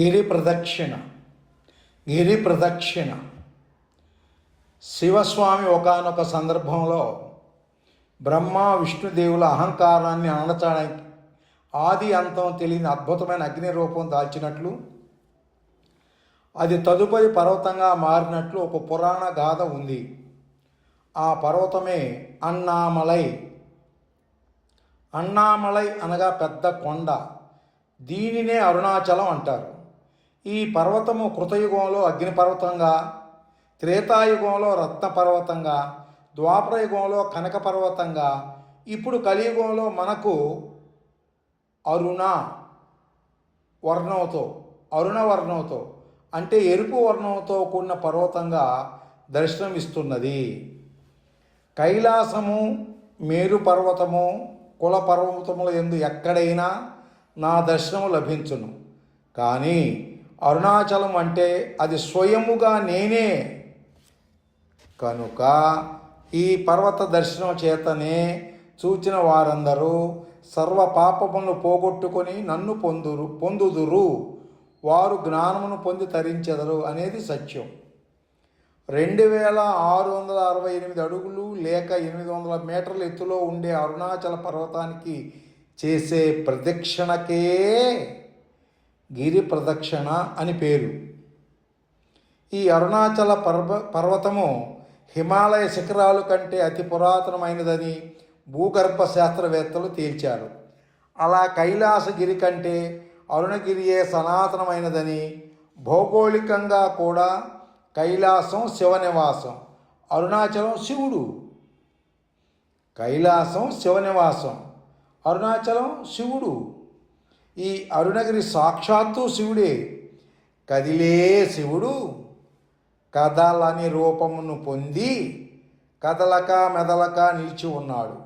గిరి ప్రదక్షిణ గిరి ప్రదక్షిణ శివస్వామి ఒకానొక సందర్భంలో బ్రహ్మ విష్ణుదేవుల అహంకారాన్ని అణచడానికి ఆది అంతం తెలియని అద్భుతమైన అగ్ని రూపం దాల్చినట్లు అది తదుపరి పర్వతంగా మారినట్లు ఒక పురాణ గాథ ఉంది. ఆ పర్వతమే అన్నామలై. అన్నామలై అనగా పెద్ద కొండ. దీనినే అరుణాచలం అంటారు. ఈ పర్వతము కృతయుగంలో అగ్నిపర్వతంగా త్రేతాయుగంలో రత్న పర్వతంగా ద్వాపరయుగంలో కనక పర్వతంగా ఇప్పుడు కలియుగంలో మనకు అరుణ వర్ణంతో అరుణ వర్ణంతో అంటే ఎరుపు వర్ణంతో కూడిన పర్వతంగా దర్శనమిస్తున్నది. కైలాసము మేరు పర్వతము కుల పర్వతముల ఎందు ఎక్కడైనా నా దర్శనము లభించును. కానీ అరుణాచలం అంటే అది స్వయముగా నేనే. కనుక ఈ పర్వత దర్శనం చేతనే చూచిన వారందరూ సర్వ పాపములను పోగొట్టుకొని నన్ను పొందురు పొందుదురు. వారు జ్ఞానమును పొంది తరించెదరు అనేది సత్యం. రెండు వేల ఆరు వందల అరవై ఎనిమిది అడుగులు లేక ఎనిమిది వందల మీటర్ల ఎత్తులో ఉండే అరుణాచల పర్వతానికి చేసే ప్రదక్షిణకే గిరి ప్రదక్షిణ అని పేరు. ఈ అరుణాచల పర్వ పర్వతము హిమాలయ శిఖరాలు కంటే అతి పురాతనమైనదని భూగర్భ శాస్త్రవేత్తలు తేల్చారు. అలా కైలాసగిరి కంటే అరుణగిరియే సనాతనమైనదని భౌగోళికంగా కూడా కైలాసం శివనివాసం అరుణాచలం శివుడు. కైలాసం శివనివాసం అరుణాచలం శివుడు. ఈ అరుణగిరి సాక్షాత్తు శివుడే. కదిలే శివుడు కదలని రూపమును పొంది కదలక మెదలక నిలిచి ఉన్నాడు.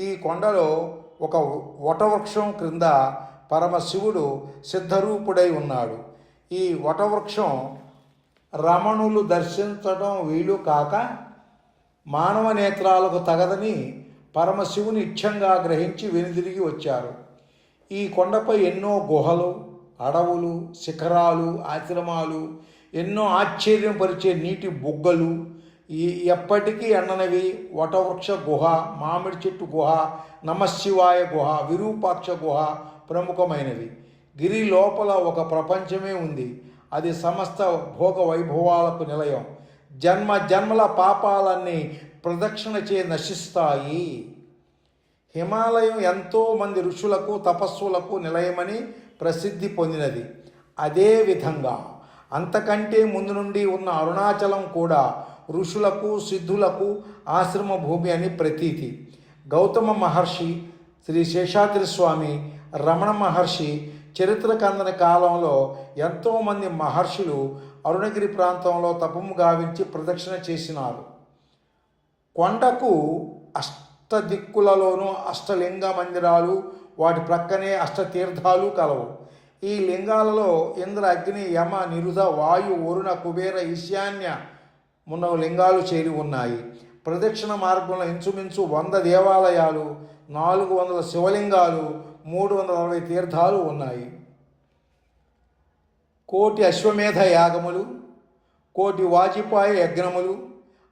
ఈ కొండలో ఒక వటవృక్షం క్రింద పరమశివుడు సిద్ధరూపుడై ఉన్నాడు. ఈ వటవృక్షం రమణులు దర్శించడం వీలు కాక మానవ నేత్రాలకు తగదని పరమశివుని ఇచ్చంగా గ్రహించి వెనుదిరిగి వచ్చారు. ఈ కొండపై ఎన్నో గుహలు అడవులు శిఖరాలు ఆశ్రమాలు ఎన్నో ఆశ్చర్యపరిచే నీటి బుగ్గలు ఈ ఎప్పటికీ ఎండనవి వటవృక్ష గుహ మామిడి చెట్టు గుహ నమశివాయ గుహ విరూపాక్ష గుహ ప్రముఖమైనవి. గిరి లోపల ఒక ప్రపంచమే ఉంది. అది సమస్త భోగ వైభవాలకు నిలయం. జన్మ జన్మల పాపాలన్నీ ప్రదక్షిణ చే నశిస్తాయి. హిమాలయం ఎంతో మంది ఋషులకు తపస్సులకు నిలయమని ప్రసిద్ధి పొందినది. అదేవిధంగా అంతకంటే ముందు నుండి ఉన్న అరుణాచలం కూడా ఋషులకు సిద్ధులకు ఆశ్రమ భూమి అని ప్రతీతి. గౌతమ మహర్షి శ్రీ శేషాద్రి స్వామి రమణ మహర్షి చరిత్ర కందని కాలంలో ఎంతోమంది మహర్షులు అరుణగిరి ప్రాంతంలో తపము గావించి ప్రదక్షిణ చేసినారు. కొండకు అష్టదిక్కులలోనూ అష్టలింగ మందిరాలు వాటి ప్రక్కనే అష్టతీర్థాలు కలవు. ఈ లింగాలలో ఇంద్ర అగ్ని యమ నిరుధ వాయు వరుణ కుబేర ఈశాన్య మున్న లింగాలు చేరి ఉన్నాయి. ప్రదక్షిణ మార్గంలో ఇంచుమించు వంద దేవాలయాలు నాలుగు వందల శివలింగాలు మూడు వందల అరవై తీర్థాలు ఉన్నాయి. కోటి అశ్వమేధ యాగములు కోటి వాజిపాయ యజ్ఞములు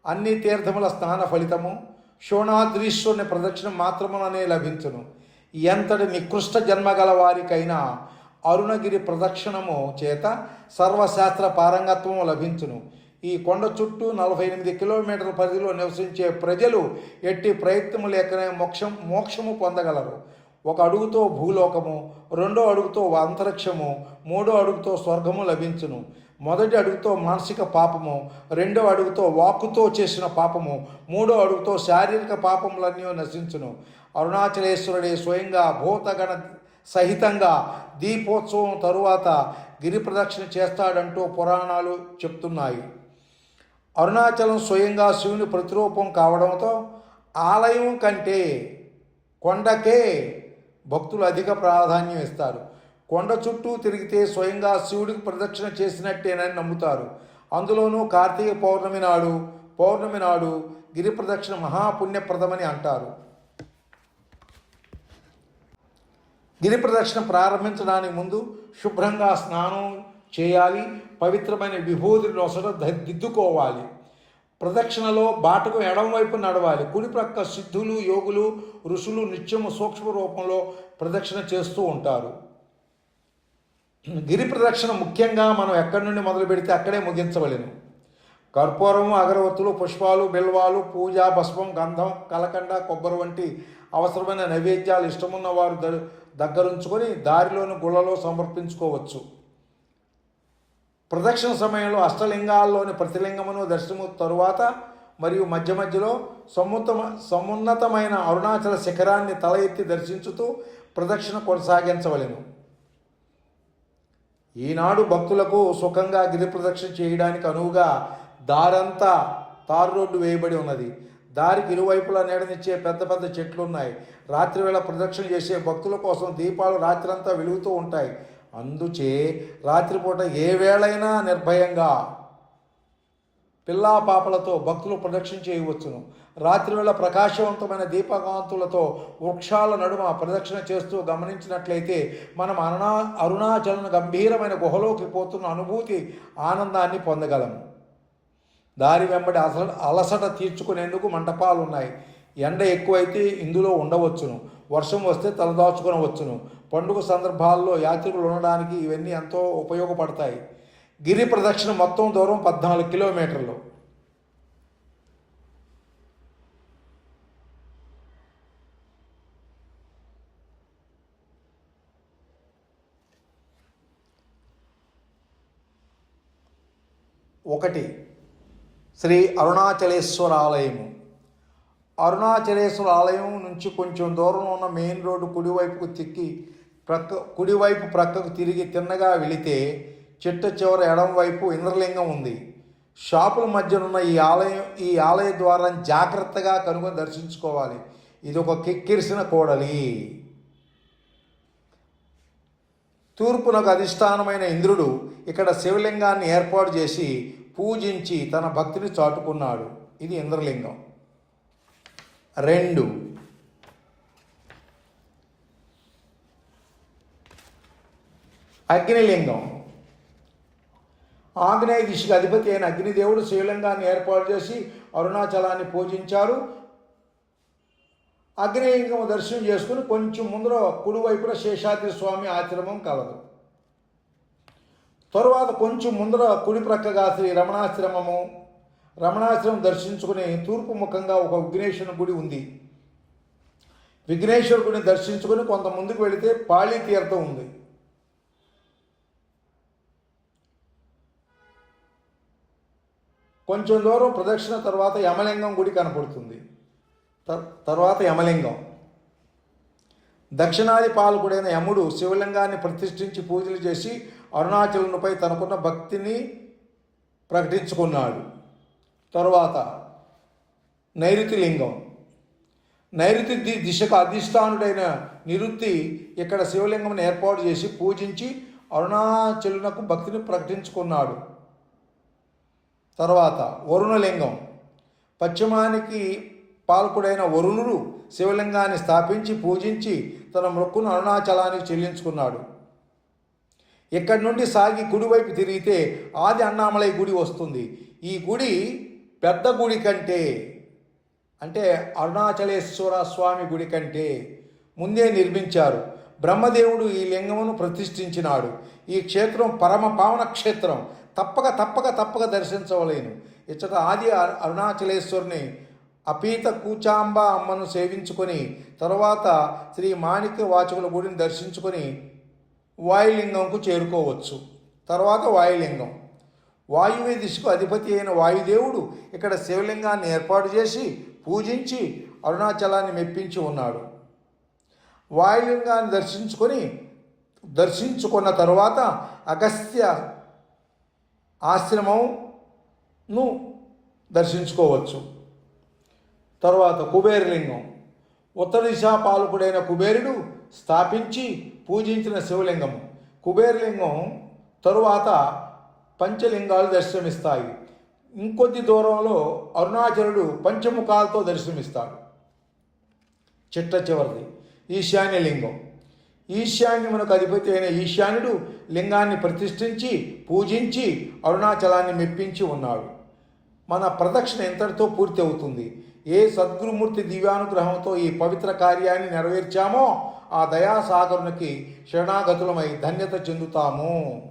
అన్ని తీర్థముల స్నాన ఫలితము శోణాద్రీశ్వరుని ప్రదక్షిణ మాత్రముననే లభించును. ఎంతటి నికృష్ట జన్మ గల వారికైనా అరుణగిరి ప్రదక్షిణము చేత సర్వశాస్త్ర పారంగత్వము లభించును. ఈ కొండ చుట్టూ నలభై ఎనిమిది కిలోమీటర్ల పరిధిలో నివసించే ప్రజలు ఎట్టి ప్రయత్నము లేకనే మోక్షం మోక్షము పొందగలరు. ఒక అడుగుతో భూలోకము రెండో అడుగుతో అంతరిక్షము మూడో అడుగుతో స్వర్గము లభించును. మొదటి అడుగుతో మానసిక పాపము రెండో అడుగుతో వాక్కుతో చేసిన పాపము మూడో అడుగుతో శారీరక పాపములన్నీ నశించును. అరుణాచలేశ్వరుడే స్వయంగా భూతగణ సహితంగా దీపోత్సవం తరువాత గిరి ప్రదక్షిణ చేస్తాడంటూ పురాణాలు చెప్తున్నాయి. అరుణాచలం స్వయంగా శివుని ప్రతిరూపం కావడంతో ఆలయం కంటే కొండకే భక్తులు అధిక ప్రాధాన్యం ఇస్తారు. కొండ చుట్టూ తిరిగితే స్వయంగా శివుడికి ప్రదక్షిణ చేసినట్టేనని నమ్ముతారు. అందులోనూ కార్తీక పౌర్ణమి నాడు పౌర్ణమి నాడు గిరి ప్రదక్షిణ మహాపుణ్యప్రదమని అంటారు. గిరి ప్రదక్షిణ ప్రారంభించడానికి ముందు శుభ్రంగా స్నానం చేయాలి పవిత్రమైన విభూతి నొసట ద- దిద్దుకోవాలి. ప్రదక్షిణలో బాటకు ఎడమవైపు నడవాలి. కుడి ప్రక్క సిద్ధులు యోగులు ఋషులు నిత్యము సూక్ష్మ రూపంలో ప్రదక్షిణ చేస్తూ ఉంటారు. గిరి ప్రదక్షిణ ముఖ్యంగా మనం ఎక్కడి నుండి మొదలు పెడితే అక్కడే ముగించవలెను. కర్పూరము అగరవత్తులు పుష్పాలు బిల్వాలు పూజ భస్మం గంధం కలకండ కొబ్బరి వంటి అవసరమైన నైవేద్యాలు ఇష్టమున్న వారు ద- దగ్గరుంచుకొని దారిలోని గుళ్ళలో సమర్పించుకోవచ్చు. ప్రదక్షిణ సమయంలో అష్టలింగాల్లోని ప్రతిలింగమును దర్శనము తరువాత మరియు మధ్య మధ్యలో సముత్తమ సమున్నతమైన అరుణాచల శిఖరాన్ని తల ఎత్తి దర్శించుతూ ప్రదక్షిణ కొనసాగించవలెను. ఈనాడు భక్తులకు సుఖంగా గిరి ప్రదక్షిణ చేయడానికి అనువుగా దారంతా తారు రోడ్డు వేయబడి ఉన్నది. దారికి ఇరువైపులా నీడనిచ్చే పెద్ద పెద్ద చెట్లు ఉన్నాయి రాత్రివేళ ప్రదక్షిణ చేసే భక్తుల కోసం దీపాలు రాత్రంతా వెలుగుతూ ఉంటాయి. అందుచే రాత్రిపూట ఏ వేళైనా నిర్భయంగా పిల్లా పాపలతో భక్తులు ప్రదక్షిణ చేయవచ్చును. రాత్రివేళ ప్రకాశవంతమైన దీపకాంతులతో వృక్షాల నడుమ ప్రదక్షిణ చేస్తూ గమనించినట్లయితే మనం అరుణా అరుణాచలను గంభీరమైన గుహలోకి పోతున్న అనుభూతి ఆనందాన్ని పొందగలము దారి వెంబడి అస అలసట తీర్చుకునేందుకు మంటపాలు ఉన్నాయి ఎండ ఎక్కువైతే ఇందులో ఉండవచ్చును. వర్షం వస్తే తలదాచుకునవచ్చును. పండుగ సందర్భాల్లో యాత్రికులు ఉండడానికి ఇవన్నీ ఎంతో ఉపయోగపడతాయి. గిరి ప్రదక్షిణ మొత్తం దూరం పద్నాలుగు కిలోమీటర్లు. ఒకటి శ్రీ అరుణాచలేశ్వర ఆలయము. అరుణాచలేశ్వర ఆలయం నుంచి కొంచెం దూరంలో ఉన్న మెయిన్ రోడ్డు కుడివైపుకు తిక్కి ప్రక్క కుడివైపు ప్రక్కకు తిరిగి తిన్నగా వెళితే చిట్ట చివర ఎడం వైపు ఇంద్రలింగం ఉంది. షాపుల మధ్యనున్న ఈ ఆలయం ఈ ఆలయ ద్వారం జాగ్రత్తగా కనుగొని దర్శించుకోవాలి. ఇది ఒక కిక్కిరిసిన కోడలి. తూర్పునకు అధిష్టానమైన ఇంద్రుడు ఇక్కడ శివలింగాన్ని ఏర్పాటు చేసి పూజించి తన భక్తిని చాటుకున్నాడు. ఇది ఇంద్రలింగం. రెండు. అగ్నిలింగం. ఆగ్నేయ దిశకు అధిపతి అయిన అగ్నిదేవుడు శ్రీలింగాన్ని ఏర్పాటు చేసి అరుణాచలాన్ని పూజించారు. అగ్నిలింగం దర్శనం చేసుకుని కొంచెం ముందర కుడివైపున శేషాద్రి స్వామి ఆశ్రమం కలదు. తరువాత కొంచెం ముందర కుడి ప్రక్కగా శ్రీ రమణాశ్రమము. రమణాశ్రమం దర్శించుకుని తూర్పు ముఖంగా ఒక విఘ్నేశ్వరుని గుడి ఉంది. విఘ్నేశ్వరుడిని దర్శించుకుని కొంత ముందుకు వెళితే పాళీ తీర్థం ఉంది. కొంచెం దూరం ప్రదక్షిణ తర్వాత యమలింగం గుడి కనపడుతుంది. త- తర్వాత యమలింగం. దక్షిణాది పాలకుడైన యముడు శివలింగాన్ని ప్రతిష్ఠించి పూజలు చేసి అరుణాచలునిపై తనకున్న భక్తిని ప్రకటించుకున్నాడు. తరువాత నైరుతి లింగం. నైరుతి ది- దిశకు అధిష్టానుడైన నిరుత్తి ఇక్కడ శివలింగం ఏర్పాటు చేసి పూజించి అరుణాచలునకు భక్తిని ప్రకటించుకున్నాడు. తర్వాత వరుణలింగం. పశ్చిమానికి పాలకుడైన వరుణుడు శివలింగాన్ని స్థాపించి పూజించి తన మొక్కును అరుణాచలానికి చెల్లించుకున్నాడు. ఇక్కడి నుండి సాగి కుడివైపు తిరిగితే ఆది అన్నామలై గుడి వస్తుంది. ఈ గుడి పెద్ద గుడి కంటే అంటే అరుణాచలేశ్వర స్వామి గుడి కంటే ముందే నిర్మించారు. బ్రహ్మదేవుడు ఈ లింగమును ప్రతిష్ఠించినాడు. ఈ క్షేత్రం పరమ పావన క్షేత్రం. తప్పక తప్పక తప్పక దర్శించవలేను. ఇచ్చట ఆది అరుణాచలేశ్వరుని అపీత కూచాంబ అమ్మను సేవించుకొని తరువాత శ్రీ మాణిక్య వాచకుల గుడిని దర్శించుకొని వాయులింగంకు చేరుకోవచ్చు. తర్వాత వాయులింగం. వాయువ్య దిశకు అధిపతి అయిన వాయుదేవుడు ఇక్కడ శివలింగాన్ని ఏర్పాటు చేసి పూజించి అరుణాచలాన్ని మెప్పించి ఉన్నాడు. వాయులింగాన్ని దర్శించుకొని దర్శించుకున్న తరువాత అగస్త్య ఆశ్రమంను దర్శించుకోవచ్చు. తర్వాత కుబేరలింగం. ఉత్తర దిశా పాలకుడైన కుబేరుడు స్థాపించి పూజించిన శివలింగము కుబేరలింగం తరువాత పంచలింగాలు దర్శనమిస్తాయి. ఇంకొద్ది దూరంలో అరుణాచలుడు పంచముఖాలతో దర్శనమిస్తాడు. చిట్ట చివరిది. ఈశాన్యలింగం. ఈశాన్యమునకు అధిపతి అయిన ఈశాన్యుడు లింగాన్ని ప్రతిష్ఠించి పూజించి అరుణాచలాన్ని మెప్పించి ఉన్నాడు. మన ప్రదక్షిణ ఎంతటితో పూర్తి అవుతుంది? ఏ సద్గురుమూర్తి దివ్యానుగ్రహంతో ఈ పవిత్ర కార్యాన్ని నెరవేర్చామో ఆ దయాసాగరునికి శరణాగతులమై ధన్యత చెందుతాము.